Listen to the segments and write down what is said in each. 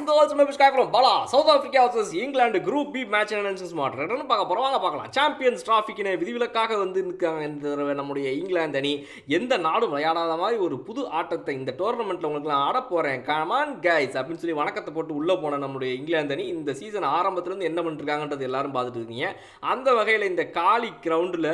and girls, my Sky பலா South Africa versus England group B match match மாட்டேன் பார்க்க போகிறோம் வாங்க பார்க்கலாம். சாம்பியன்ஸ் டிராஃபிக்கின விதிவிலக்காக வந்து நிற்காங்க இந்த தடவை நம்முடைய இங்கிலாந்து அணி. எந்த நாடும் விளையாடாத மாதிரி ஒரு புது ஆட்டத்தை இந்த டோர்னமெண்ட்டில் உங்களுக்கு நான் ஆட போகிறேன் கமான் கைஸ் அப்படின்னு சொல்லி வணக்கத்தை போட்டு உள்ளே போன நம்முடைய இங்கிலாந்து அணி. இந்த சீசன் ஆரம்பத்துலேருந்து என்ன பண்ணிருக்காங்கன்றது எல்லாரும் பார்த்துட்டு இருக்கீங்க. அந்த வகையில் இந்த காலி கிரவுண்டில்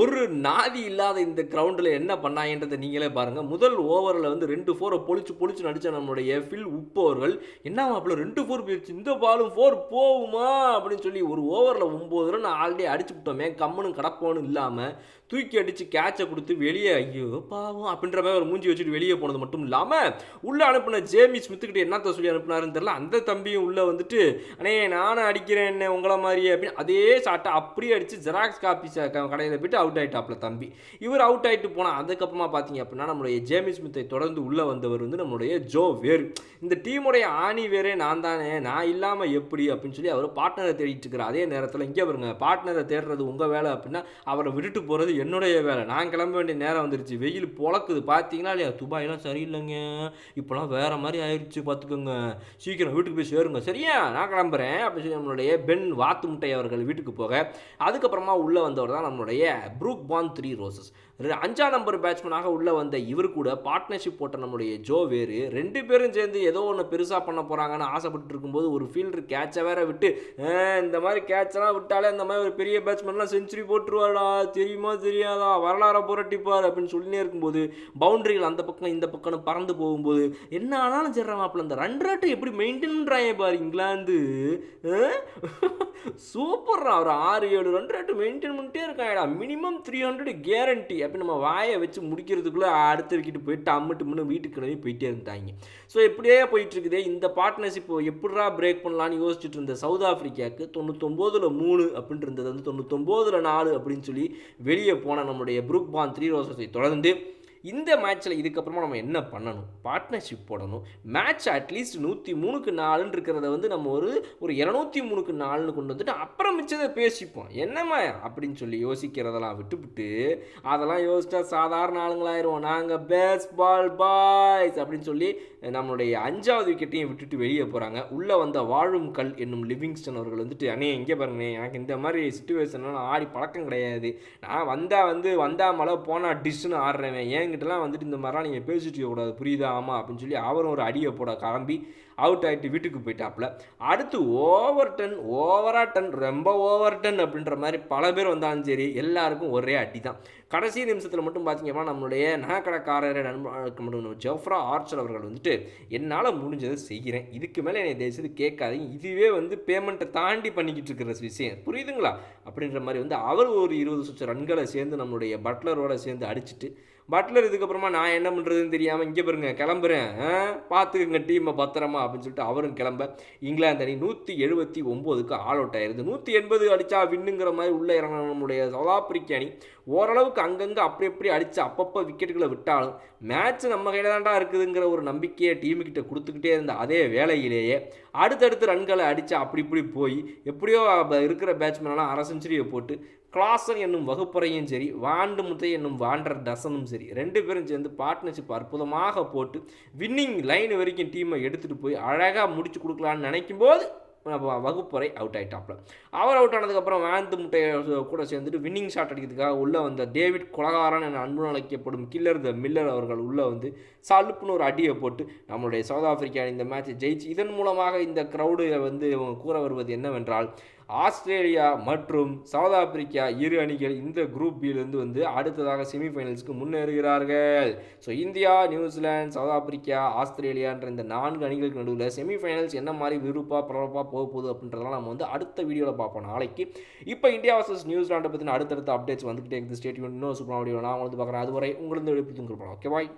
ஒரு நாதி இல்லாத இந்த கிரவுண்டில் என்ன பண்ணாங்கன்றதை நீங்களே பாருங்கள் முதல் ஓவரில் வந்து ரெண்டு ஃபோரை பொழிச்சு பொழிச்சு நடித்த நம்மளுடைய ஃபில் உப்போர்கள் என்ன மாப்பிள்ள ரெண்டு ஃபோர் போயிடுச்சு. இந்த பாலும் ஃபோர் போகுமா அப்படின்னு சொல்லி ஒரு ஓவரில் ஒம்பது ரன் ஆல்ரெடி அடிச்சு விட்டோமே கம்மனும் கடப்போனும் இல்லாமல் தூக்கி அடித்து கேட்சை கொடுத்து வெளியே ஐயோ பாவம் அப்படின்ற மாதிரி ஒரு மூஞ்சி வச்சுட்டு வெளியே போனது மட்டும் இல்லாமல் உள்ளே அனுப்பின ஜேமி ஸ்மித்துக்கிட்ட என்னத்த சொல்லி அனுப்புனாருன்னு தெரில அந்த தம்பியும் உள்ளே வந்துட்டு அண்ணே நானும் அடிக்கிறேன் என்ன உங்களை மாதிரியே அப்படின்னு அதே சாட்டை அப்படியே அடித்து ஜெராக்ஸ் காப்பி கடையில் போயிட்டு அவுட் ஆகிட்டாப்ல தம்பி. இவர் அவுட் ஆகிட்டு போனால் அதுக்கப்புறமா பார்த்தீங்க அப்படின்னா நம்மளுடைய ஜேமி ஸ்மித்தை தொடர்ந்து உள்ளே வந்தவர் வந்து நம்மளுடைய ஜோ வேர் இந்த டீமுடைய ஆணி வேறே நான் தானே நான் இல்லாமல் எப்படி அப்படின்னு சொல்லி அவர் பார்ட்னரை தேடிட்டு இருக்கிறார் அதே நேரத்தில் இங்கே வருங்க பார்ட்னரை தேடுறது உங்கள் வேலை அப்படின்னா அவரை விட்டுட்டு போகிறது என்னுடைய வேலை. நான் கிளம்ப வேண்டிய நேரம் வந்துருச்சு. வெயில் பொழக்குது. பார்த்தீங்கன்னா இல்லையா? துபாயெல்லாம் சரியில்லைங்க. இப்போலாம் வேற மாதிரி ஆயிடுச்சு பார்த்துக்கோங்க சீக்கிரம் வீட்டுக்கு போய் சேருங்க. சரியா? நான் கிளம்புறேன் அப்படின்னு சொல்லி நம்மளுடைய பென் வாத்து முட்டை அவர்கள் வீட்டுக்கு போக அதுக்கப்புறமா உள்ளே வந்தவர் தான் நம்மளுடைய ப்ரூக் பான் த்ரீ ரோசஸ். அஞ்சாம் நம்பர் பேட்ஸ்மேனாக உள்ளே வந்த இவர் கூட பார்ட்னர்ஷிப் போட்ட நம்மளுடைய ஜோ வேறு. ரெண்டு பேரும் சேர்ந்து ஏதோ ஒன்று பெருசாக பண்ண போகிறாங்கன்னு ஆசைப்பட்டு இருக்கும்போது ஒரு ஃபீல்டர் கேட்சை வேற விட்டு இந்த மாதிரி கேட்செல்லாம் விட்டாலே இந்த மாதிரி ஒரு பெரிய பேட்ஸ்மேன்லாம் செஞ்சுரி போட்டுருவாடா தெரியுமா தெரியாதா வரலாறை புரட்டிப்பார் அப்படின்னு சொல்லினே இருக்கும்போது பவுண்டரிகள் அந்த பக்கம் இந்த பக்கம்னு பறந்து போகும்போது என்ன ஆனாலும் சரி மாப்பிள்ள இந்த ரன் ரேட்டை எப்படி மெயின்டைன் பண்ணுறாங்க பாரு இங்கிலாந்து சூப்பர்ரா ஒரு ஆறு ஏழு ரன் ரேட்டு மெயின்டைன் பண்ணிட்டே இருக்காங்கடா மினிமம் த்ரீ ஹண்ட்ரட் கேரண்டி அப்படி நம்ம வாயை வச்சு முடிக்கிறதுக்குள்ளே அடுத்த விக்கிட்டு போயிட்டு அம்மட்டு முன்னே வீட்டுக்கு கிளம்பி போயிட்டே இருந்தாங்க. ஸோ இப்படியே போயிட்டு இந்த இந்த பார்ட்னர்ஷிப் எப்படிரா பிரேக் பண்ணலான்னு யோசிச்சுட்டு இருந்த சவுத் ஆஃப்ரிக்காவுக்கு தொண்ணூத்தொம்போதில் மூணு அப்படின்ட்டு இருந்தது. வந்து தொண்ணூத்தொம்போதில் நாலு அப்படின்னு சொல்லி வெளியே போன நம்முடைய புருக் பான் த்ரீ ரோசஸை தொடர்ந்து இந்த மேட்ச்சில் இதுக்கப்புறமா நம்ம என்ன பண்ணணும்? பார்ட்னர்ஷிப் போடணும். மேட்ச் அட்லீஸ்ட் நூற்றி மூணுக்கு நாலுன்னு இருக்கிறத வந்து நம்ம ஒரு ஒரு இரநூத்தி மூணுக்கு நாலுன்னு கொண்டு வந்துட்டு அப்புறம் மிச்சதை பேசிப்போம். என்னம்மா அப்படின்னு சொல்லி யோசிக்கிறதெல்லாம் விட்டுவிட்டு அதெல்லாம் யோசிச்சா சாதாரண ஆளுங்களாயிருவோம். நாங்கள் பேஸ் பால் பாய்ஸ் அப்படின்னு சொல்லி நம்மளுடைய அஞ்சாவது விக்கெட்டையும் விட்டுட்டு வெளியே போகிறாங்க உள்ளே வந்த வாழும் கல் என்னும் லிவிங்ஸ்டன் அவர்கள் வந்துட்டு அண்ணே இங்கே பாருங்கண்ணே எனக்கு இந்த மாதிரி சுச்சுவேஷன்லாம் ஆடி பழக்கம் கிடையாது. நான் வந்தால் வந்து வந்தால் மழை போனால் டிஷ்ஷுன்னு ஆடுறேன். பையன்கிட்டலாம் வந்துட்டு இந்த மாதிரிலாம் நீங்கள் பேசிட்டு இருக்கக்கூடாது. புரியுதா? ஆமாம் அப்படின்னு சொல்லி அவரும் ஒரு அடியை போட கிளம்பி அவுட் ஆகிட்டு வீட்டுக்கு போயிட்டாப்புல. அடுத்து ஓவர் டன் ஓவரா டன் ரொம்ப ஓவர் டன் அப்படின்ற மாதிரி பல பேர் வந்தாலும் சரி எல்லாருக்கும் ஒரே அடி தான் கடைசி நிமிஷத்தில் மட்டும் பார்த்தீங்கன்னா நம்மளுடைய நகைக்கடைக்காரர் நண்பர்களுக்கு மட்டும் ஜெஃப்ரா ஆர்ச்சர் அவர்கள் வந்துட்டு என்னால் முடிஞ்சதை செய்கிறேன் இதுக்கு மேலே என்னை தயவுசெய்து கேட்காதீங்க. இதுவே வந்து பேமெண்ட்டை தாண்டி பண்ணிக்கிட்டு இருக்கிற விஷயம். புரியுதுங்களா? அப்படின்ற மாதிரி வந்து அவர் ஒரு இருபது சுற்று ரன்களை சேர்ந்து நம்மளுடைய பட்லரோட சேர்ந்து அடிச்சிட்டு பட்லர் இதுக்கப்புறமா நான் என்ன பண்ணுறதுன்னு தெரியாமல் இங்கே பாருங்க கிளம்புறேன். பார்த்துக்குங்க டீமை பத்திரமா அப்படின்னு சொல்லிட்டு அவரும் கிளம்ப. இங்கிலாந்து அணி நூற்றி எழுபத்தி ஒம்போதுக்கு ஆல் அவுட் ஆயிருது. நூற்றி எண்பது அடித்தா வின்னுங்கிற மாதிரி உள்ளே இறங்கின நம்முடைய சவுத் ஆப்பிரிக்க அணி. ஓரளவுக்கு அங்கங்கே அப்படி அப்படி அடித்து அப்பப்போ விக்கெட்டுகளை விட்டாலும் மேட்ச் நம்ம கையில் தான்டா இருக்குதுங்கிற ஒரு நம்பிக்கையை டீமுக்கிட்ட கொடுத்துக்கிட்டே இருந்த அதே வேலையிலேயே அடுத்தடுத்து ரன்களை அடித்து அப்படி இப்படி போய் எப்படியோ இருக்கிற பேட்ஸ்மேனெல்லாம் அரை செஞ்சுரியை போட்டு கிளாசன் என்னும் வகுப்பறையும் சரி வாண்டு முத்தை என்னும் வாண்டர் டசனும் சரி ரெண்டு பேரும் சேர்ந்து பார்ட்னர்ஷிப் அற்புதமாக போட்டு வின்னிங் லைன் வரைக்கும் டீமை எடுத்துகிட்டு போய் அழகாக முடிச்சு கொடுக்கலான்னு நினைக்கும் போது வகுப்பறை அவுட் ஆகிட்டாப்ல அவர் அவுட் ஆனதுக்கப்புறம் வேந்து முட்டையை கூட சேர்ந்துட்டு வின்னிங் ஷாட் அடிக்கிறதுக்காக உள்ளே வந்த டேவிட் கொலகாரன் என அன்பு அழைக்கப்படும் கில்லர் த மில்லர் அவர்கள் உள்ளே வந்து சலுப்புன்னு ஒரு அடியை போட்டு நம்மளுடைய சவுத் ஆஃப்ரிக்கா இந்த மேட்சை ஜெயிச்சு இதன் மூலமாக இந்த க்ரௌடு வந்து இவங்க கூற வருவது என்னவென்றால் ஆஸ்திரேலியா மற்றும் சவுத் ஆப்பிரிக்கா இரு அணிகள் இந்த குரூப் பியிலிருந்து வந்து அடுத்ததாக செமிஃபைனல்ஸ்க்கு முன்னேறுகிறார்கள். So India New Zealand South Africa ஆஸ்திரேலியான்ற இந்த நான்கு அணிகளுக்கு நடுவில் செமிஃபைனல்ஸ் என்ன மாதிரி விருப்பாக பரபரப்பாக போக போகுது அப்படின்றதெல்லாம் நம்ம வந்து அடுத்த வீடியோவில் பார்ப்போம் நாளைக்கு. இப்போ இந்தியா வர்சஸ் நியூசிலாண்டை பற்றின அடுத்தடுத்த அப்டேட்ஸ் வந்துகிட்டே இருக்குது. ஸ்டேட் இன்னும் சூப்பராக வீடியோ நான் வந்து பார்க்குறேன். அதுவரை உங்களுக்கு விடுப்பு ஓகே பாய்